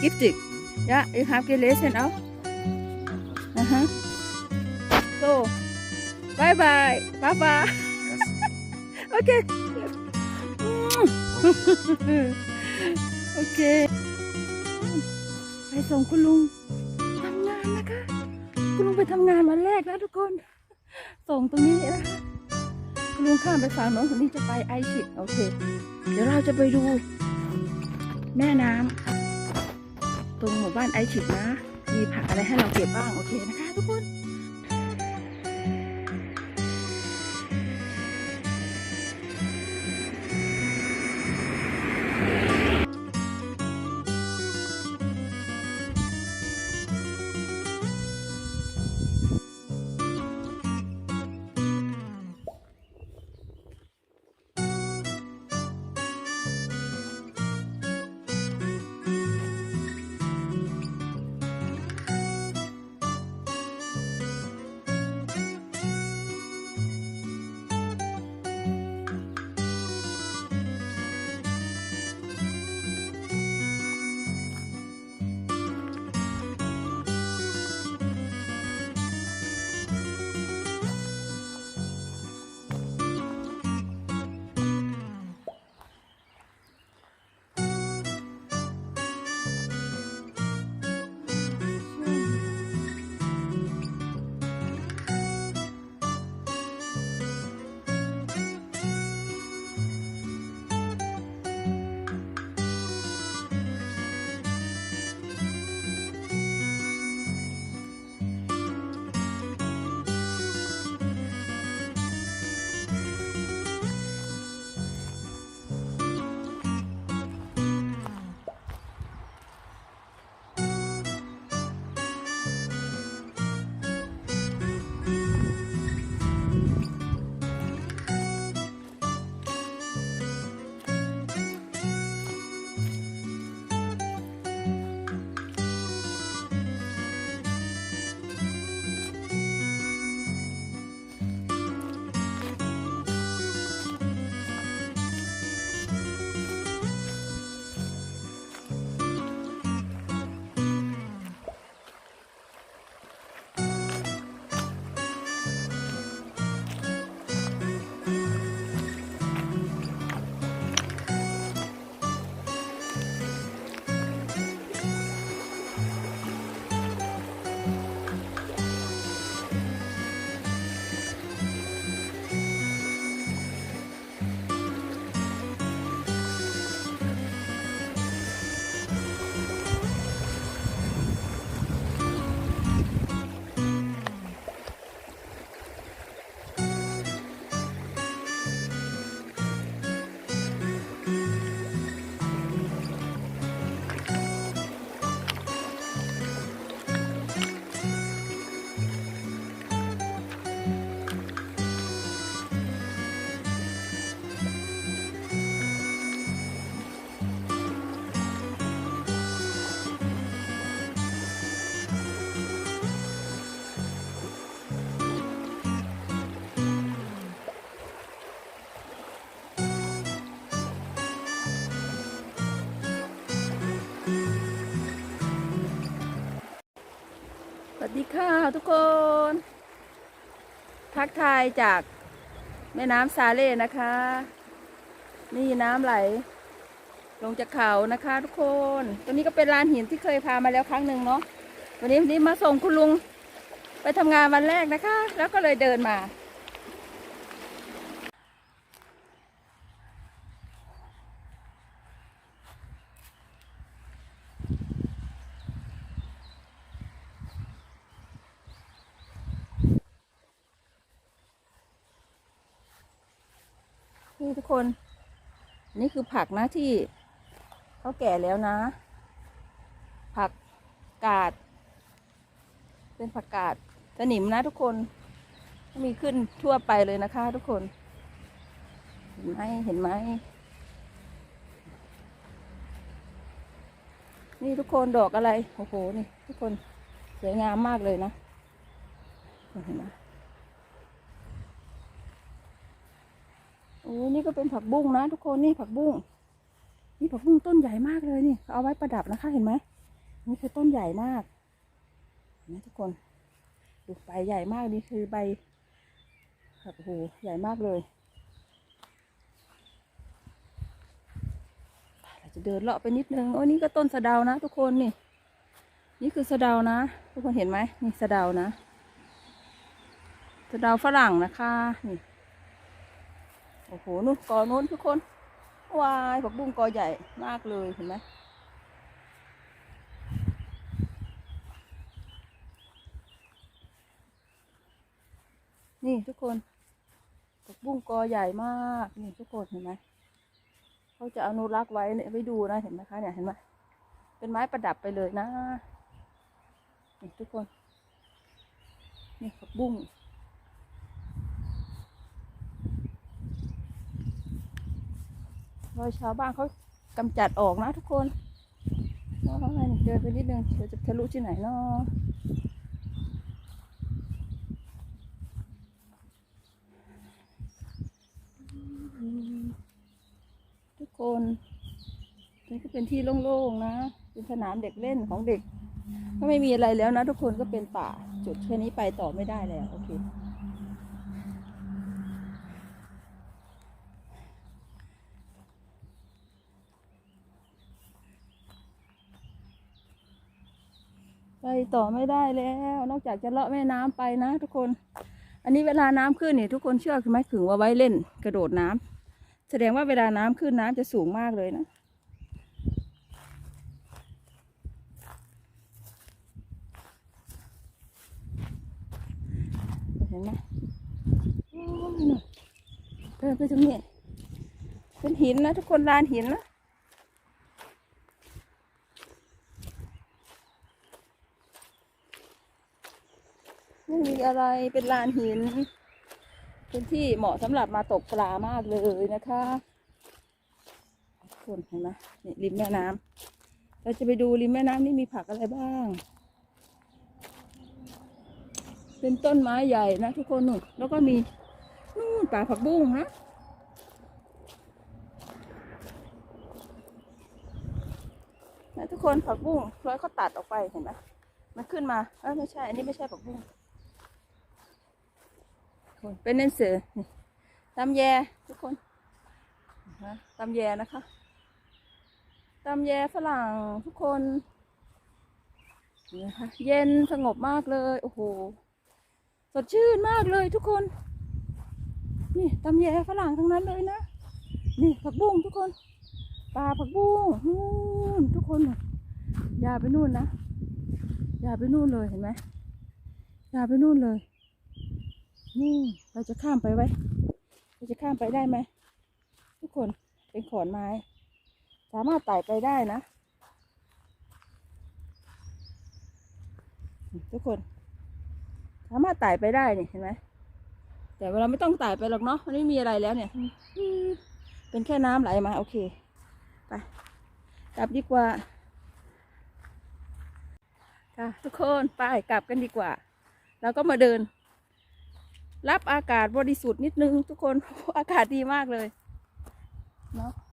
giftig. Ja, ich habe gelesen auch. Aha. So, bye bye, Papa. Okay. โอเคไปส่งคุณลุงทำงานนะคะ คุณลุงไปทำงานวันแรกแล้วทุกคน ส่งตรงนี้นะคะคุณลุงข้ามไปฝั่งโน้นคนนี้จะไปไอชิโอเค เดี๋ยวเราจะไปดู แม่น้ำ ตรงหมู่บ้านไอชิดนะ มีผักอะไรให้เราเก็บบ้าง โอเคนะคะทุกคน วัสดีค่ะทุกคน ทักทายจากแม่น้ำซาเล่นะคะ นี่น้ำไหล ลงจากเขานะคะ ทุกคนตัวนี้ก็เป็นลานหินที่เคยพามาแล้วครั้งหนึ่งเนาะวันนี้วันนี้มาส่งคุณลุงไปทำงานวันแรกนะคะ แล้วก็เลยเดินมา นี่ทุกคน นี่คือผักนะที่เขาแก่แล้วนะ ผักกาด เป็นผักกาดสนิมนะทุกคนมีขึ้นทั่วไปเลยนะคะ ทุกคน เห็นไหมเห็นไหมนี่ทุกคนดอกอะไร โอ้โห นี่ ทุกคนสวยงามมากเลยนะเห็นไหม โอ้นี่ก็เป็นผักบุ้งนะ ทุกคนนี่ผักบุ้งนี่ผักบุ้งต้นใหญ่มากเลยนี่เอาไว้ประดับนะคะเห็นไหมนี่คือต้นใหญ่มากนไหมทุกคนดูใบใหญ่มากนี่คือใบแบบโอ้โหใหญ่มากเลยเราจะเดินเลาะไปนิดนึงโอ้ยนี่ก็ต้นสะเดานะ ทุกคนนี่ นี่คือสะเดานะ ทุกคนเห็นไหมนี่สะเดานะสะเดาฝรั่งนะคะนี่ โอ้โหนู่นกอนู้นทุกคนวายผักบุ้งกอใหญ่มากเลยเห็นไหมนี่ทุกคนผักบุ้งกอใหญ่มากนี่ทุกคนเห็นไหมเขาจะอนุรักษ์ไว้เนี่ยไว้ดูนะเห็นไหมคะเนี่ยเห็นไหมเป็นไม้ประดับไปเลยนะนี่ทุกคนนี่ผักบุ้ง รอยชาวบ้านเขากำจัดออกนะทุกคนว่าไงนี่เดินไปนิดนึงเดี๋ยวจะทะลุที่ไหนเนาะทุกคนนี่ก็เป็นที่โล่งๆนะ เป็นสนามเด็กเล่นของเด็ก ก็ไม่มีอะไรแล้วนะ ทุกคนก็เป็นป่าจุดแค่นี้ไปต่อไม่ได้แล้วโอเค ไปต่อไม่ได้แล้ว นอกจากจะเลาะแม่น้ำไปนะ ทุกคน อันนี้เวลาน้ำขึ้นเนี่ยทุกคนเชื่อคือไหมขึงว่าไว้เล่นกระโดดน้ำแสดงว่าเวลาน้ำขึ้นน้ำจะสูงมากเลยนะเห็นไหมโอ้ยน่ะเดินไปตรงนี้เป็นหินนะทุกคนลานหินนะ ไม่มีอะไรเป็นลานหินเป็นที่เหมาะสำหรับมาตกปลามากเลยนะคะคนเห็นไหมนี่ริมแม่น้ำเราจะไปดูริมแม่น้ำนี่มีผักอะไรบ้าง เป็นต้นไม้ใหญ่นะทุกคนนู่นแล้วก็มีนู่นป่าผักบุ้งนะนะทุกคนผักบุ้งร้อยเขาตัดออกไปเห็นไหมมันขึ้นมาเออไม่ใช่ อันนี้ไม่ใช่ผักบุ้ง เป็นเน้นเสือตำแยทุกคนตำแยนะคะตำแยฝรั่งทุกคนนี่นะคะเย็นสงบมากเลย โอ้โห สดชื่นมากเลยทุกคน นี่ตำแยฝรั่งทั้งนั้นเลยนะ นี่ผักบุ้งทุกคนปลาผักบุ้งนู่นทุกคนอย่าไปนู่นนะอย่าไปนู่นเลยเห็นไหมอย่าไปนู่นเลย นี่ เราจะข้ามไปไว้ เราจะข้ามไปได้ไหม ทุกคนเป็นขอนไม้ สามารถไต่ไปได้นะ ทุกคน สามารถไต่ไปได้นี่เห็นไหมแต่เวลาไม่ต้องไต่ไปหรอกเนาะมันไม่มีอะไรแล้วเนี่ย เป็นแค่น้ำไหลมา โอเค ไป กลับดีกว่า ค่ะ ทุกคน ไป กลับกันดีกว่า แล้วก็มาเดิน รับอากาศบริสุทธิ์นิดนึงทุกคนอากาศดีมากเลยเนาะ